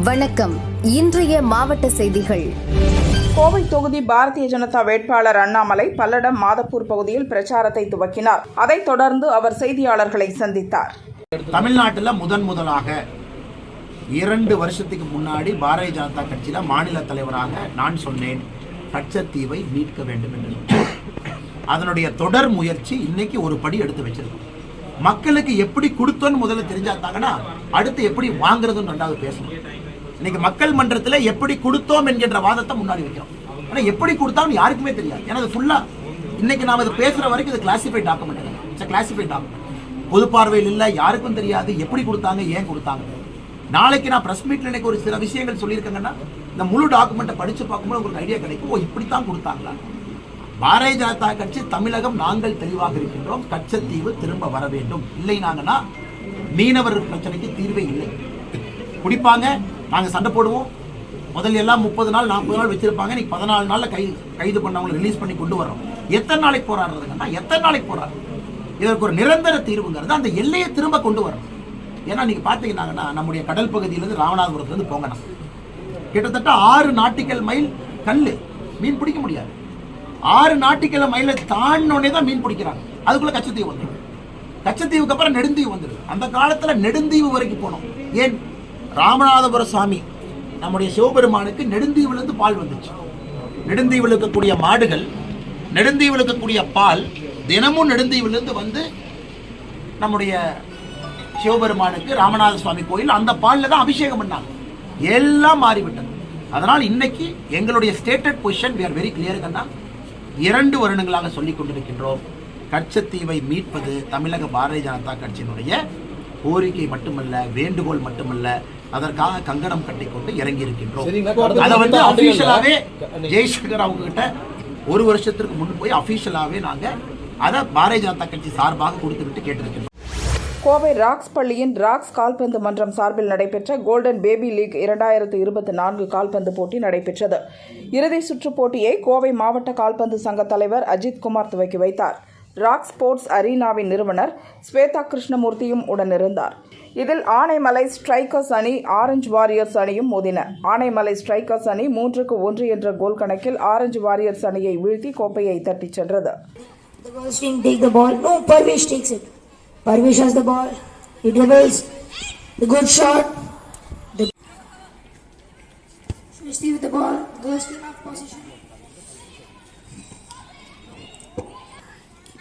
வணக்கம். இன்றைய மாவட்ட செய்திகள். கோவை தொகுதி பாரதிய ஜனதா வேட்பாளர் அண்ணாமலை பல்லடம் மாதப்பூர் பகுதியில் பிரச்சாரத்தை துவக்கினார். அதைத் தொடர்ந்து அவர் செய்தியாளர்களை சந்தித்தார். தமிழ்நாட்டில் முதன் முதலாக இரண்டு வருஷத்துக்கு முன்னாடி பாரதிய ஜனதா கட்சியில் மாநில தலைவராக நான் சொன்னேன். கச்சத்தீவை மீட்க வேண்டும் என்று. அதனுடைய தொடர் முயற்சி இன்னைக்கு ஒரு படி எடுத்து வச்சிருக்கோம். மக்களுக்கு எப்படி கொடுத்தோன்னு முதல்ல தெரிஞ்சாத்தாங்கன்னா அடுத்து எப்படி வாங்குறதுன்னு ரெண்டாவது பேசணும். இன்னைக்கு மக்கள் மன்றத்தில் எப்படி கொடுத்தோம் என்கின்ற வாதத்தை முன்னாடி வைக்கிறோம். ஆனால் எப்படி கொடுத்தாலும் யாருக்குமே தெரியாது. ஏன்னா அது ஃபுல்லாக இன்னைக்கு நாம் இது பேசுகிற வரைக்கும் இது classified document it's classified document பொது பார்வையில் இல்லை யாருக்கும் தெரியாது. எப்படி கொடுத்தாங்க ஏன் கொடுத்தாங்க? நாளைக்கு நான் ப்ரெஸ் மீட்டில் எனக்கு ஒரு சில விஷயங்கள் சொல்லியிருக்கேங்கன்னா இந்த முழு டாக்குமெண்ட்டை படித்து பார்க்கும்போது உங்களுக்கு ஐடியா கிடைக்கும். ஓ இப்படித்தான் கொடுத்தாங்களா? பாரதிய ஜனதா கட்சி தமிழகம் நாங்கள் தெளிவாக இருக்கின்றோம். கச்சத்தீவு திரும்ப வர வேண்டும். இல்லைனாங்கன்னா மீனவர் பிரச்சனைக்கு தீர்வே இல்லை. குடிப்பாங்க. நாங்கள் சண்டை போடுவோம். முதல்ல எல்லாம் முப்பது நாள் நாற்பது நாள் வச்சிருப்பாங்க. இன்னைக்கு பதினாலு நாளில் கை கைது பண்ணவங்களை ரிலீஸ் பண்ணி கொண்டு வரோம் எத்தனை நாளைக்கு போராடுறதுங்கன்னா எத்தனை நாளைக்கு போராடுறது? இதற்கு ஒரு நிரந்தர தீர்வுங்கிறது அந்த எல்லையை திரும்ப கொண்டு வரணும் ஏன்னா நீங்கள் பாத்தீங்கன்னா நம்முடைய கடல் பகுதியிலேருந்து ராமநாதபுரத்துலேருந்து போங்கணும் கிட்டத்தட்ட ஆறு நாட்டிக்கல் மைல் கல் மீன் பிடிக்க முடியாது. ஆறு நாட்டிக்கல் மைலை தாண்டினோடனே தான் மீன் பிடிக்கிறாங்க. அதுக்குள்ளே கச்சத்தீவு வந்துடும். கச்சத்தீவுக்கு அப்புறம் நெடுந்தீவு வந்துடுது அந்த காலத்தில் நெடுந்தீவு வரைக்கும் போனோம். ஏன்? ராமநாதபுர சுவாமி நம்முடைய சிவபெருமானுக்கு நெடுந்தீவிலிருந்து பால் வந்துச்சு. நெடுந்தீவில் இருக்கக்கூடிய மாடுகள் நெடுந்தீவில் இருக்கக்கூடிய பால் தினமும் நெடுந்தீவிலிருந்து வந்து நம்முடைய சிவபெருமானுக்கு ராமநாத சுவாமி கோயில் அந்த பாலில் தான் அபிஷேகம் பண்ணாங்க. எல்லாம் மாறிவிட்டது. அதனால் இன்னைக்கு எங்களுடைய stated position we are very கிளியருங்கன்னா இரண்டு வருடங்களாக சொல்லிக் கொண்டிருக்கின்றோம். கச்சத்தீவை மீட்பது தமிழக பாரதிய ஜனதா கட்சியினுடைய கோரிக்கை மட்டுமல்ல வேண்டுகோள் மட்டுமல்ல அதற்காக கங்கணம் கட்டிக்கொண்டு இறங்கி இருக்கின்றோம் அதை வந்து அபிஷியலாவே ஜெய்சங்கர் அவங்க கிட்ட ஒரு வருஷத்திற்கு முன் போய் அபிஷியலாவே நாங்க அதை பாரதிய ஜனதா கட்சி சார்பாக கொடுத்து விட்டு கேட்டிருக்கின்றோம். கோவை ராக்ஸ் பள்ளியின் ராக்ஸ் கால்பந்து மன்றம் சார்பில் நடைபெற்ற கோல்டன் பேபி லீக் இரண்டாயிரத்து இருபத்தி நான்கு கால்பந்து போட்டி நடைபெற்றது. இறுதி சுற்று போட்டியை கோவை மாவட்ட கால்பந்து சங்க தலைவர் அஜித் குமார் துவக்கி வைத்தார். ராக் ஸ்போர்ட்ஸ் அரீனாவின் நிறுவனர் ஸ்வேதா கிருஷ்ணமூர்த்தியும் உடனிருந்தார் இதில் ஆனைமலை ஸ்ட்ரைக்கர்ஸ் அணி ஆரஞ்சு வாரியர்ஸ் அணியும் மோதின ஆனைமலை ஸ்ட்ரைக்கர்ஸ் அணி மூன்றுக்கு ஒன்று என்ற கோல் கணக்கில் ஆரஞ்சு வாரியர்ஸ் அணியை வீழ்த்தி கோப்பையை தட்டிச் சென்றது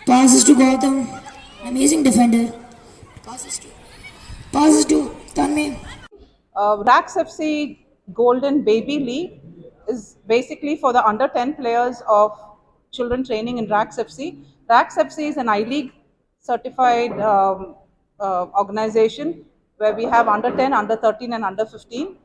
Passes to Gautam, amazing defender. Passes to To Tanmay. uh, Rax FC Golden Baby League is basically for the under 10 players of children training in Rax FC. Rax FC is an I League certified um, uh, organization where we have under 10, under 13, and under 15.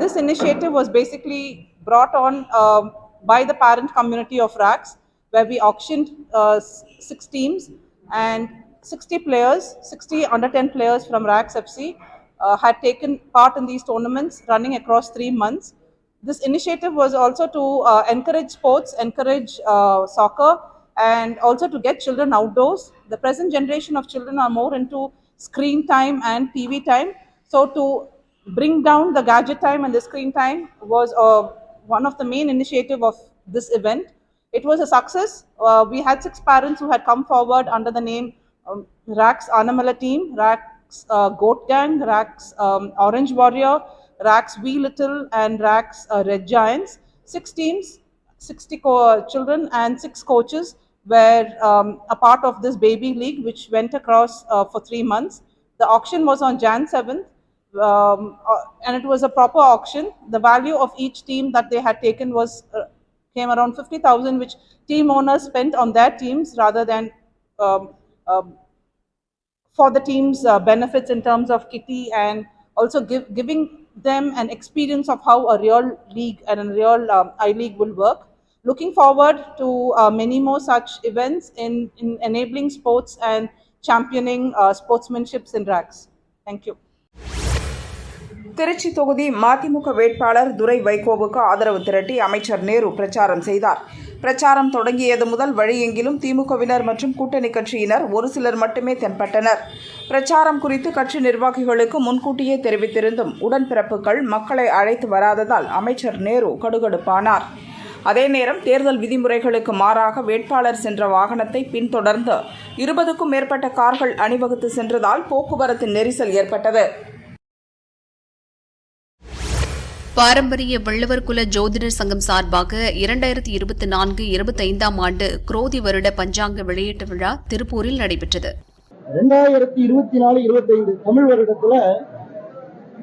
This initiative was basically brought on um, by the parent community of Rax, where we auctioned uh, six teams and 60 players, 60 under 10 players from Rax FC uh, had taken part in these tournaments running across three months. This initiative was also to uh, encourage sports, encourage uh, soccer, and also to get children outdoors. The present generation of children are more into screen time and TV time. So, to bring down the gadget time and the screen time was uh, one of the main initiative of this event. It was a success. Uh, we had six parents who had come forward under the name um, Rax Anamala team, Rax uh, Goat Gang, Rax um, Orange Warrior, Rax Wee Little, and Rax uh, Red Giants. Six teams, 60 co- children, and six coaches were um, a part of this baby league, which went across uh, for three months. The auction was on Jan 7th, um, uh, and it was a proper auction. The value of each team that they had taken was uh, came around 50,000, which team owners spent on their teams rather than um, um, for the team's uh, benefits in terms of kitty and also give, giving them an experience of how a real league and a real um, I League will work. Looking forward to uh, many more such events in, in enabling sports and championing uh, sportsmanships in RACs. Thank you. Trichy தொகுதி மதிமுக வேட்பாளர் துரை வைகோவுக்கு ஆதரவு திரட்டி அமைச்சர் நேரு பிரச்சாரம் செய்தார் பிரச்சாரம் தொடங்கியது முதல் வழியெங்கிலும் திமுகவினர் மற்றும் கூட்டணி கட்சியினர் ஒரு சிலர் மட்டுமே தென்பட்டனர். பிரச்சாரம் குறித்து கட்சி நிர்வாகிகளுக்கு முன்கூட்டியே தெரிவித்திருந்தும் உடன்பிறப்புகள் மக்களை அழைத்து வராததால் அமைச்சர் நேரு கடுகடுப்பானார். அதே நேரம் தேர்தல் விதிமுறைகளுக்கு மாறாக வேட்பாளர் சென்ற வாகனத்தை பின்தொடர்ந்து இருபதுக்கும் மேற்பட்ட கார்கள் அணிவகுத்து சென்றதால் போக்குவரத்து நெரிசல் ஏற்பட்டது. பாரம்பரிய வள்ளுவர் குல ஜோதிடர் சங்கம் சார்பாக இரண்டாயிரத்தி இருபத்தி நான்கு இருபத்தைந்தாம் ஆண்டு குரோதி வருட பஞ்சாங்க வெளியீட்டு விழா திருப்பூரில் நடைபெற்றது. ரெண்டாயிரத்தி இருபத்தி நாலு இருபத்தைந்து தமிழ் வருடத்துல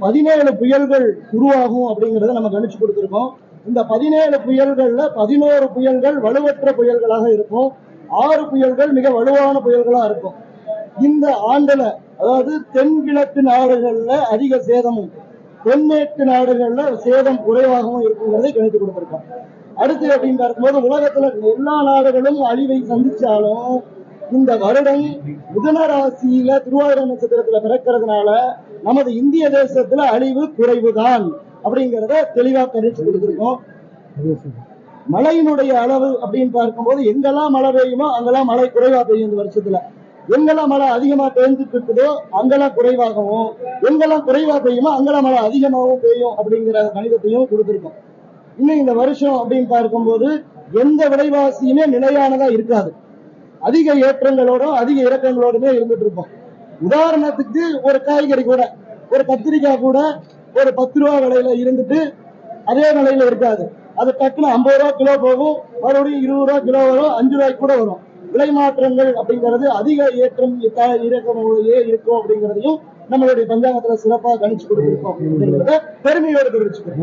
பதினேழு புயல்கள் உருவாகும் அப்படிங்கறத நம்ம கணிச்சு கொடுத்திருக்கோம். இந்த பதினேழு புயல்கள்ல பதினோரு புயல்கள் வலுவற்ற புயல்களாக இருக்கும். ஆறு புயல்கள் மிக வலுவான புயல்களா இருக்கும். இந்த ஆண்டுல அதாவது தென்கிழக்கு நாடுகள்ல அதிக சேதமும் தென்மேற்கு நாடுகள்ல சேதம் குறைவாகவும் இருக்குங்கிறதை கணித்து கொடுத்திருக்கோம் அடுத்து அப்படின்னு பார்க்கும்போது உலகத்துல எல்லா நாடுகளும் அழிவை சந்திச்சாலும் இந்த வருடம் புதனராசியில ராசியில திருவாதிரை நட்சத்திரத்துல பிறக்கிறதுனால நமது இந்திய தேசத்துல அழிவு குறைவுதான் அப்படிங்கிறத தெளிவா கணிச்சு கொடுத்திருக்கோம். மழையினுடைய அளவு அப்படின்னு பார்க்கும்போது எங்கெல்லாம் மழை பெய்யுமோ அங்கெல்லாம் மழை குறைவா பெய்யும் இந்த வருஷத்துல. எங்கெல்லாம் மழை அதிகமா பெய்ஞ்சிட்டு இருக்குதோ அங்கெல்லாம் குறைவாகவும் எங்கெல்லாம் குறைவா பெய்யுமோ அங்கெல்லாம் மழை அதிகமாகவும் பெய்யும் அப்படிங்கிற கணிதத்தையும் கொடுத்துருக்கோம். இன்னும் இந்த வருஷம் அப்படின்னு பார்க்கும்போது எந்த விலைவாசியுமே நிலையானதா இருக்காது. அதிக ஏற்றங்களோடும் அதிக இறக்கங்களோடுமே இருந்துட்டு இருப்போம் உதாரணத்துக்கு ஒரு காய்கறி கூட ஒரு கத்திரிக்காய் கூட ஒரு பத்து ரூபா விலையில இருந்துட்டு அதே விலையில இருக்காது. அது டக்குன்னு ஐம்பது ரூபா கிலோ போகும் மறுபடியும் இருபது ரூபா கிலோ வரும் அஞ்சு ரூபாய்க்கு கூட வரும். விலை மாற்றங்கள் அப்படிங்கிறது அதிக ஏற்றம் இத்த- இறக்கமுறையே இருக்கும் அப்படிங்கிறதையும் நம்மளுடைய பஞ்சாங்கத்துல சிறப்பாக கணிச்சு கொடுத்திருக்கோம் அப்படிங்கிறத பெருமையோடு தெரிவிச்சுக்கிறோம்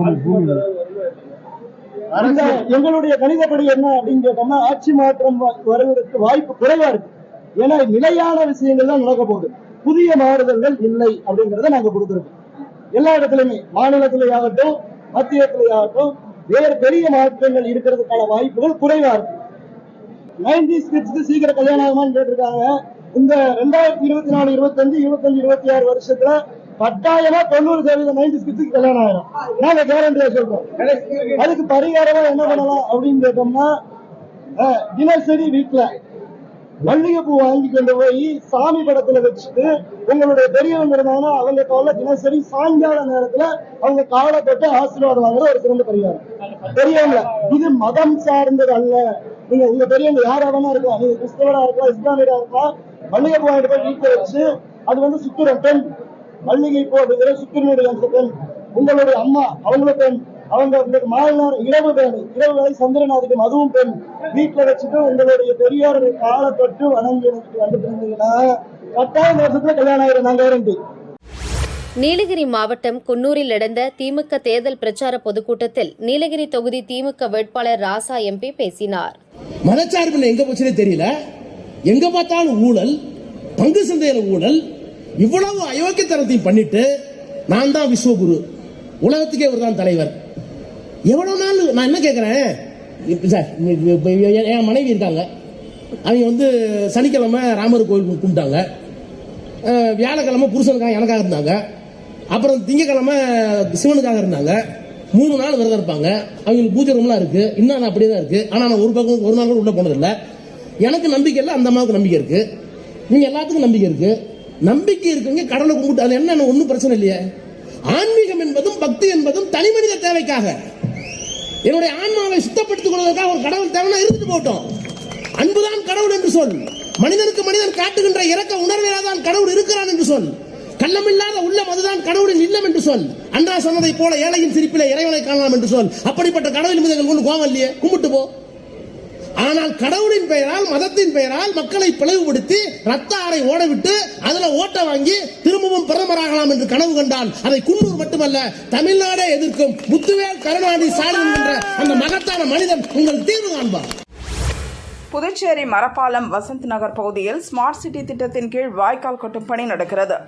எங்களுடைய கணிதப்படி என்ன அப்படின்னு கேட்டோம்னா ஆட்சி மாற்றம் வருவதற்கு வாய்ப்பு குறைவா இருக்கு. ஏன்னா நிலையான விஷயங்கள் தான் நடக்க போகுது. புதிய மாறுதல்கள் இல்லை அப்படிங்கறத நாங்க கொடுத்திருக்கோம். எல்லா இடத்துலயுமே மாநிலத்திலேயாகட்டும் மத்தியத்திலேயாகட்டும் வேறு பெரிய மாற்றங்கள் இருக்கிறதுக்கான வாய்ப்புகள் குறைவா இருக்கு. நைன்டி கிட்ஸ்க்கு சீக்கிரம் கல்யாணம் ஆகுமான்னு கேட்டிருக்காங்க. இந்த ரெண்டாயிரத்தி இருபத்தி நாலு இருபத்தஞ்சு இருபத்தஞ்சு இருபத்தி ஆறு வருஷத்துல கட்டாயமா தொண்ணூறு சதவீதம் நைன்டி கிட்ஸ்க்கு கல்யாணம் ஆயிரும். நாங்க கேரண்டியா சொல்றோம். அதுக்கு பரிகாரமா என்ன பண்ணலாம் அப்படின்னு கேட்டோம்னா அஹ், தினசரி வீட்டுல மல்லிகைப்பூ வாங்கி கொண்டு போய் சாமி படத்துல வச்சுட்டு உங்களுடைய பெரியவங்க இருந்தாங்கன்னா அவங்க கால தினசரி சாயங்கால நேரத்துல அவங்க காலை போட்டு ஆசீர்வாதம் வாங்குறது ஒரு சிறந்த பரிகாரம். பெரியவங்க இது மதம் சார்ந்தது அல்ல. நீங்க உங்க பெரியவங்க யாரா வேணா இருக்கலாம் நீங்க கிறிஸ்தவரா இருக்கலாம் இஸ்லாமியரா இருக்கலாம் மல்லிகை பூ வாங்கிட்டு போய் வீட்டுல வச்சு அது வந்து சுக்கிரன் பெண். மல்லிகை பூ அப்படிங்கிற சுக்கிரனுடைய அந்த பெண். உங்களுடைய அம்மா அவங்கள பெண். அவங்க மாநிலம் இரவு பெண் இரவு வேலை சந்திரன் அதுக்கு அதுவும் பெண். வீட்டுல வச்சுட்டு உங்களுடைய பெரியாருடைய காலை தொட்டு வணங்கி வந்துட்டு இருந்தீங்கன்னா கட்டாயம் வருஷத்துல கல்யாணம் ஆயிரம் நான் கேரண்டி நீலகிரி மாவட்டம் குன்னூரில் நடந்த திமுக தேர்தல் பிரச்சார பொதுக்கூட்டத்தில் நீலகிரி தொகுதி திமுக வேட்பாளர் ராசா எம்பி பேசினார். மதச்சார்பில் எங்க போச்சுனே தெரியல. எங்க பார்த்தாலும் ஊழல் பங்கு சந்தையில ஊழல் இவ்வளவு அயோக்கியத்தனத்தையும் பண்ணிட்டு நான் தான் விஸ்வகுரு. உலகத்துக்கே ஒரு தான் தலைவர். எவ்வளவு நாள் நான் என்ன கேட்குறேன் சார் என் மனைவி இருக்காங்க. அவங்க வந்து சனிக்கிழமை ராமர் கோயில் கும்பிட்டாங்க. வியாழக்கிழமை புருஷனுக்காக எனக்காக இருந்தாங்க. அப்புறம் திங்கக்கிழமை சிவனுக்காக இருந்தாங்க. மூணு நாள் விரதம் இருப்பாங்க. அவங்களுக்கு பூஜை ரூம்லாம் இருக்கு. இன்னும் அப்படியே தான் இருக்கு. ஆனா நான் ஒரு பக்கம் ஒரு நாள் கூட உள்ள போனதில்லை. எனக்கு நம்பிக்கை இல்லை அந்த அம்மாவுக்கு நம்பிக்கை இருக்கு. நீங்க எல்லாத்துக்கும் நம்பிக்கை இருக்கு. நம்பிக்கை இருக்குங்க கடவுளை கும்பிட்டு அது என்ன ஒன்றும் பிரச்சனை இல்லையே. ஆன்மீகம் என்பதும் பக்தி என்பதும் தனி மனித தேவைக்காக. என்னுடைய ஆன்மாவை சுத்தப்படுத்திக் கொள்வதற்காக ஒரு கடவுள் தேவைன்னா இருந்துட்டு போட்டோம் அன்புதான் கடவுள் என்று சொல். மனிதனுக்கு மனிதன் காட்டுகின்ற இறக்க உணர்விலாதான் கடவுள் இருக்கிறான் என்று சொல். கள்ளமில்லாத உள்ளம் அதுதான் கடவுளின் இல்லம் என்று சொல். அன்றா சொன்னதை போல ஏழையின் சிரிப்பிலே இறைவனை காணலாம் என்று சொல். அப்படிப்பட்ட கடவுள் மீது எங்களுக்கு கோவம் இல்லையே? கும்பிட்டு போ. ஆனால் கடவுளின் பெயரால் மதத்தின் பெயரால் மக்களை பிளவுபடுத்தி ரத்த ஆறை ஓடவிட்டு அதுல ஓட்ட வாங்கி திரும்பவும் பிரதமராகலாம் என்று கனவு கண்டால் அதை குன்னூர் மட்டுமல்ல தமிழ்நாடே எதிர்க்கும் முத்துவேல் கருணாநிதி ஸ்டாலின் என்ற அந்த மகத்தான மனிதன் உங்கள் தீர்வு காண்பார். புதுச்சேரி மரப்பாலம் வசந்த் நகர் பகுதியில் ஸ்மார்ட் சிட்டி திட்டத்தின் கீழ் வாய்க்கால் கட்டும் பணி நடக்கிறது.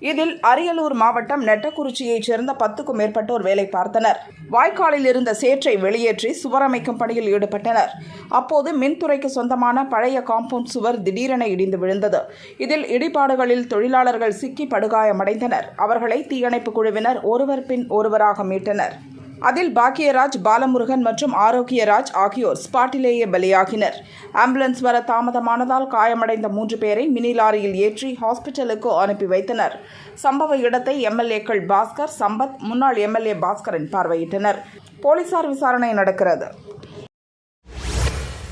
இதில் அரியலூர் மாவட்டம் நெட்டக்குறிச்சியைச் சேர்ந்த பத்துக்கும் மேற்பட்டோர் வேலை பார்த்தனர். வாய்க்காலில் இருந்த சேற்றை வெளியேற்றி சுவர் அமைக்கும் பணியில் ஈடுபட்டனர். அப்போது மின்துறைக்கு சொந்தமான பழைய காம்பவுண்ட் சுவர் திடீரென இடிந்து விழுந்தது. இதில் இடிபாடுகளில் தொழிலாளர்கள் சிக்கி படுகாயமடைந்தனர். அவர்களை தீயணைப்பு குழுவினர் ஒருவர் பின் ஒருவராக மீட்டனர். அதில் பாக்கியராஜ் பாலமுருகன் மற்றும் ஆரோக்கியராஜ் ஆகியோர் ஸ்பாட்டிலேயே பலியாகினர். ஆம்புலன்ஸ் வர தாமதமானதால் காயமடைந்த மூன்று பேரை மினி லாரியில் ஏற்றி ஹாஸ்பிட்டலுக்கு அனுப்பி வைத்தனர். சம்பவ இடத்தை எம்எல்ஏக்கள் பாஸ்கர் சம்பத் முன்னாள் எம்எல்ஏ பாஸ்கரன் பார்வையிட்டனர். போலீசார் விசாரணை நடக்கிறது.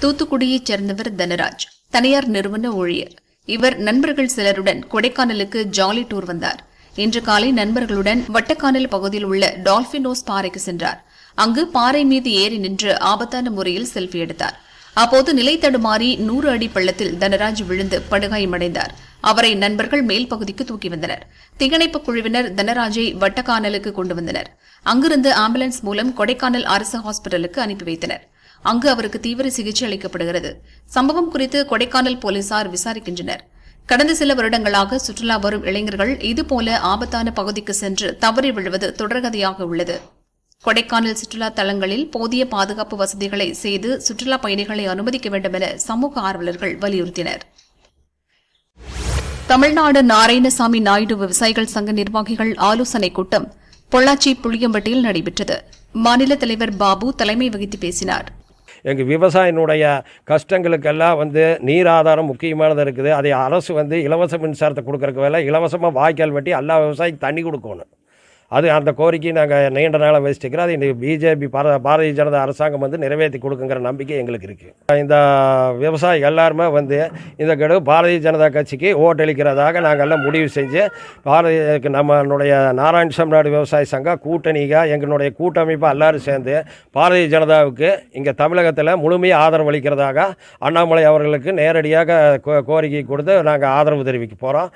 தூத்துக்குடியைச் சேர்ந்தவர் தனராஜ் தனியார் நிறுவன ஊழியர். இவர் நண்பர்கள் சிலருடன் கொடைக்கானலுக்கு ஜாலி டூர் வந்தார். இன்று காலை நண்பர்களுடன் வட்டக்கானல் பகுதியில் உள்ள டால்பினோஸ் பாறைக்கு சென்றார். அங்கு பாறை மீது ஏறி நின்று ஆபத்தான முறையில் செல்ஃபி எடுத்தார். அப்போது நிலை தடுமாறி நூறு அடி பள்ளத்தில் தனராஜ் விழுந்து படுகாயமடைந்தார். அவரை நண்பர்கள் மேல் பகுதிக்கு தூக்கி வந்தனர். திகணைப்பு குழுவினர் தனராஜை வட்டக்கானலுக்கு கொண்டு வந்தனர். அங்கிருந்து ஆம்புலன்ஸ் மூலம் கொடைக்கானல் அரசு ஹாஸ்பிட்டலுக்கு அனுப்பி வைத்தனர். அங்கு அவருக்கு தீவிர சிகிச்சை அளிக்கப்படுகிறது. சம்பவம் குறித்து கொடைக்கானல் போலீசார் விசாரிக்கின்றனர். கடந்த சில வருடங்களாக சுற்றுலா வரும் இளைஞர்கள் இதுபோல ஆபத்தான பகுதிக்கு சென்று தவறி விழுவது தொடர்கதையாக உள்ளது. கொடைக்கானல் சுற்றுலா தலங்களில் போதிய பாதுகாப்பு வசதிகளை செய்து சுற்றுலா பயணிகளை அனுமதிக்க வேண்டும் என சமூக ஆர்வலர்கள் வலியுறுத்தினர். தமிழ்நாடு நாராயணசாமி நாயுடு விவசாயிகள் சங்க நிர்வாகிகள் ஆலோசனைக் கூட்டம் பொள்ளாச்சி புளியம்பட்டியில் நடைபெற்றது. மாநில தலைவர் பாபு தலைமை வகித்து பேசினார். எங்கள் விவசாயினுடைய கஷ்டங்களுக்கெல்லாம் வந்து நீர் ஆதாரம் முக்கியமானது இருக்குது. அதை அரசு வந்து இலவச மின்சாரத்தை கொடுக்குறக்கு வேலை இலவசமாக வாய்க்கால் வெட்டி எல்லா விவசாயிக்கு தண்ணி கொடுக்கணும். அது அந்த கோரிக்கை நாங்கள் நீண்ட நாளாக வச்சுட்டுக்கிறோம். அது இந்த பிஜேபி பார பாரதிய ஜனதா அரசாங்கம் வந்து நிறைவேற்றி கொடுக்குங்கிற நம்பிக்கை எங்களுக்கு இருக்குது இந்த விவசாயி எல்லாருமே வந்து இந்த கெடு பாரதிய ஜனதா கட்சிக்கு ஓட்டளிக்கிறதாக நாங்கள் எல்லாம் முடிவு செஞ்சு பாரதிய நம்மளுடைய நாராயணசாமி நாடு விவசாய சங்கம் கூட்டணிக எங்களுடைய கூட்டமைப்பாக எல்லாரும் சேர்ந்து பாரதிய ஜனதாவுக்கு இங்கே தமிழகத்தில் முழுமையாக ஆதரவு அளிக்கிறதாக அண்ணாமலை அவர்களுக்கு நேரடியாக கோ- கோரிக்கை கொடுத்து நாங்கள் ஆதரவு தெரிவிக்க போகிறோம்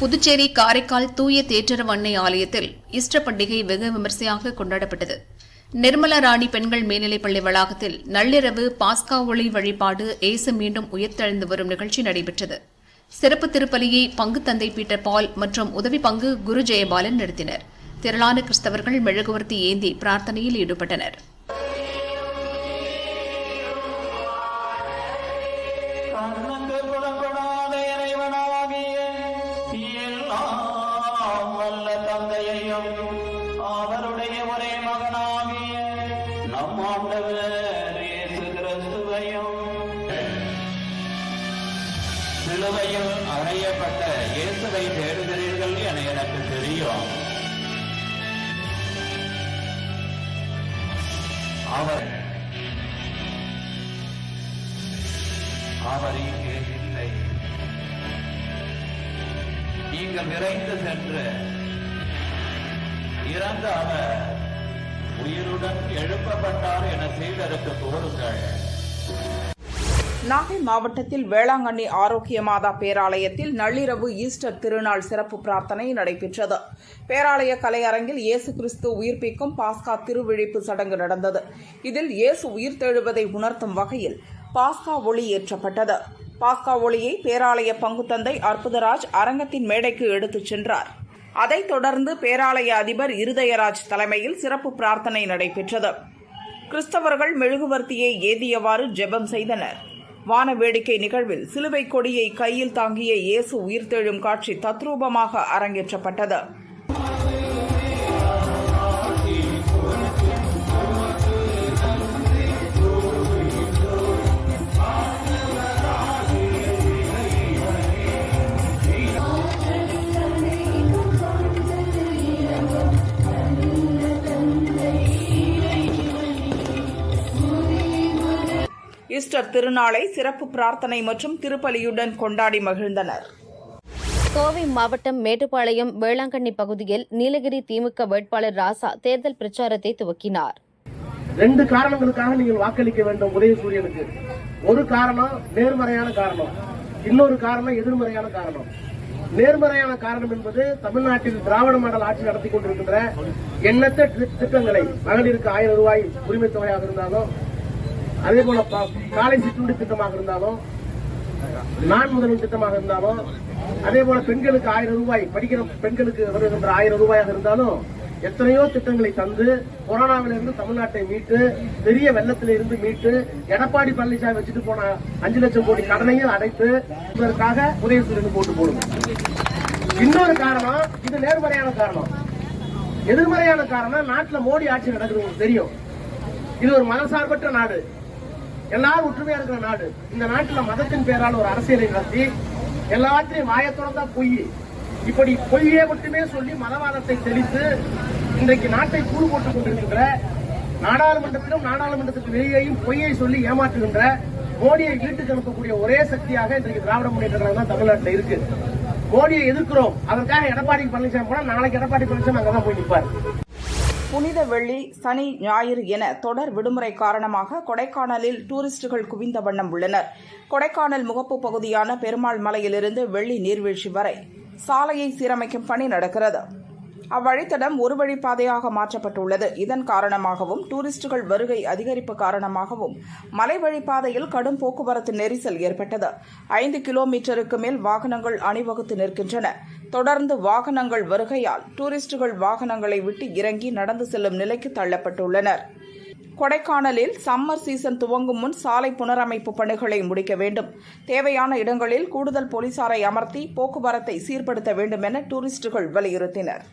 புதுச்சேரி காரைக்கால் தூய தேற்றரவு அன்னை ஆலயத்தில் ஈஸ்டர் பண்டிகை வெகு விமர்சையாக கொண்டாடப்பட்டது. நிர்மலா ராணி பெண்கள் மேல்நிலைப்பள்ளி வளாகத்தில் நள்ளிரவு பாஸ்கா ஒளி வழிபாடு ஏசு மீண்டும் உயர்த்தெழுந்து வரும் நிகழ்ச்சி நடைபெற்றது. சிறப்பு திருப்பலியை பங்கு தந்தை பீட்டர் பால் மற்றும் உதவி பங்கு குரு ஜெயபாலன் நடத்தினர். திரளான கிறிஸ்தவர்கள் மெழுகுவர்த்தி ஏந்தி பிரார்த்தனையில் ஈடுபட்டனர். அவர் இங்கே இல்லை நீங்கள் விரைந்து சென்று இறந்த அவர் உயிருடன் எழுப்பப்பட்டார் என செய்தற்கு கூறுங்கள் நாகை மாவட்டத்தில் வேளாங்கண்ணி ஆரோக்கிய மாதா பேராலயத்தில் நள்ளிரவு ஈஸ்டர் திருநாள் சிறப்பு பிரார்த்தனை நடைபெற்றது. பேராலய கலையரங்கில் இயேசு கிறிஸ்து உயிர்ப்பிக்கும் பாஸ்கா திருவிழிப்பு சடங்கு நடந்தது. இதில் இயேசு உயிர்த்தெழுவதை உணர்த்தும் வகையில் பாஸ்கா ஒளி ஏற்றப்பட்டது. பாஸ்கா ஒளியை பேராலய பங்குத்தந்தை அற்புதராஜ் அரங்கத்தின் மேடைக்கு எடுத்துச் சென்றார். அதைத் தொடர்ந்து பேராலய அதிபர் இருதயராஜ் தலைமையில் சிறப்பு பிரார்த்தனை நடைபெற்றது. கிறிஸ்தவர்கள் மெழுகுவர்த்தியை ஏதியவாறு ஜெபம் செய்தனர். வான வேடிக்கை நிகழ்வில் சிலுவை கொடியை கையில் தாங்கிய இயேசு உயிர்த்தெழும் காட்சி தத்ரூபமாக அரங்கேற்றப்பட்டது. ஈஸ்டர் திருநாளை சிறப்பு பிரார்த்தனை மற்றும் திருப்பலியுடன் கொண்டாடி மகிழ்ந்தனர். கோவை மாவட்டம் மேட்டுப்பாளையம் வேளாங்கண்ணி பகுதியில் நீலகிரி திமுக வேட்பாளர் ராசா தேர்தல் பிரச்சாரத்தை துவக்கினார். ரெண்டு காரணங்களுக்காக நீங்கள் வாக்களிக்க வேண்டும் உதயசூரியனுக்கு. ஒரு காரணம் நேர்மறையான காரணம். இன்னொரு காரணம் எதிர்மறையான காரணம். நேர்மறையான காரணம் என்பது தமிழ்நாட்டில் திராவிட மாடல் ஆட்சி நடத்தி கொண்டிருக்கின்ற எண்ணற்ற திட்டங்களை மகளிருக்கு ஆயிரம் ரூபாய் உரிமை தொகையாக இருந்தாலும் அதே போல காலை சிற்றுண்டி திட்டமாக இருந்தாலும் நான் முதலின் திட்டமாக இருந்தாலும் அதே போல பெண்களுக்கு ஆயிரம் ரூபாய் படிக்கிற பெண்களுக்கு வருகின்ற ஆயிரம் ரூபாயாக இருந்தாலும் எத்தனையோ திட்டங்களை தந்து கொரோனாவிலிருந்து தமிழ்நாட்டை மீட்டு பெரிய வெள்ளத்தில இருந்து மீட்டு எடப்பாடி பழனிசாமி வச்சுட்டு போன அஞ்சு லட்சம் கோடி கடனையும் அடைத்து இதற்காக உதயசூரியன் போட்டு போடுவோம். இன்னொரு காரணம் இது நேர்மறையான காரணம். எதிர்மறையான காரணம் நாட்டில் மோடி ஆட்சி நடக்குது உங்களுக்கு தெரியும். இது ஒரு மதசார்பற்ற நாடு. எல்லாரும் ஒற்றுமையா இருக்கிற நாடு. இந்த நாட்டுல மதத்தின் பேரால் ஒரு அரசியலை நடத்தி எல்லாத்தையும் வாயத்துறந்தா பொய். இப்படி பொய்யே மட்டுமே சொல்லி மதவாதத்தை தெளித்து இன்றைக்கு நாட்டை கூறு போட்டுக் கொண்டிருக்கின்ற நாடாளுமன்றத்திலும் நாடாளுமன்றத்துக்கு வெளியேயும் பொய்யை சொல்லி ஏமாற்றுகின்ற மோடியை வீட்டுக்கு அனுப்பக்கூடிய ஒரே சக்தியாக இன்றைக்கு திராவிட முன்னேற்ற கழகம் தான் தமிழ்நாட்டில் இருக்கு. மோடியை எதிர்க்கிறோம். அதற்காக எடப்பாடி பழனிசாமி போனா நாளைக்கு எடப்பாடி பழனிசாமி அங்கதான் போய் நிற்பார் புனித வெள்ளி சனி ஞாயிறு என தொடர் விடுமுறை காரணமாக கொடைக்கானலில் டூரிஸ்டுகள் குவிந்த வண்ணம் உள்ளனர். கொடைக்கானல் முகப்பு பகுதியான பெருமாள் மலையிலிருந்து வெள்ளி நீர்வீழ்ச்சி வரை சாலையை சீரமைக்கும் பணி நடக்கிறது. அவ்வழித்தடம் ஒரு வழிப்பாதையாக மாற்றப்பட்டுள்ளது. இதன் காரணமாகவும் டூரிஸ்டுகள் வருகை அதிகரிப்பு காரணமாகவும் மலை வழிப்பாதையில் கடும் போக்குவரத்து நெரிசல் ஏற்பட்டது. ஐந்து கிலோமீட்டருக்கு மேல் வாகனங்கள் அணிவகுத்து நிற்கின்றன. தொடர்ந்து வாகனங்கள் வருகையால் டூரிஸ்டுகள் வாகனங்களை விட்டு இறங்கி நடந்து செல்லும் நிலைக்கு தள்ளப்பட்டுள்ளனர். கொடைக்கானலில் சம்மர் சீசன் துவங்கும் முன் சாலை புனரமைப்பு பணிகளை முடிக்க வேண்டும். தேவையான இடங்களில் கூடுதல் போலீசாரை அமர்த்தி போக்குவரத்தை சீர்படுத்த வேண்டும் என டூரிஸ்டுகள் வலியுறுத்தினர்.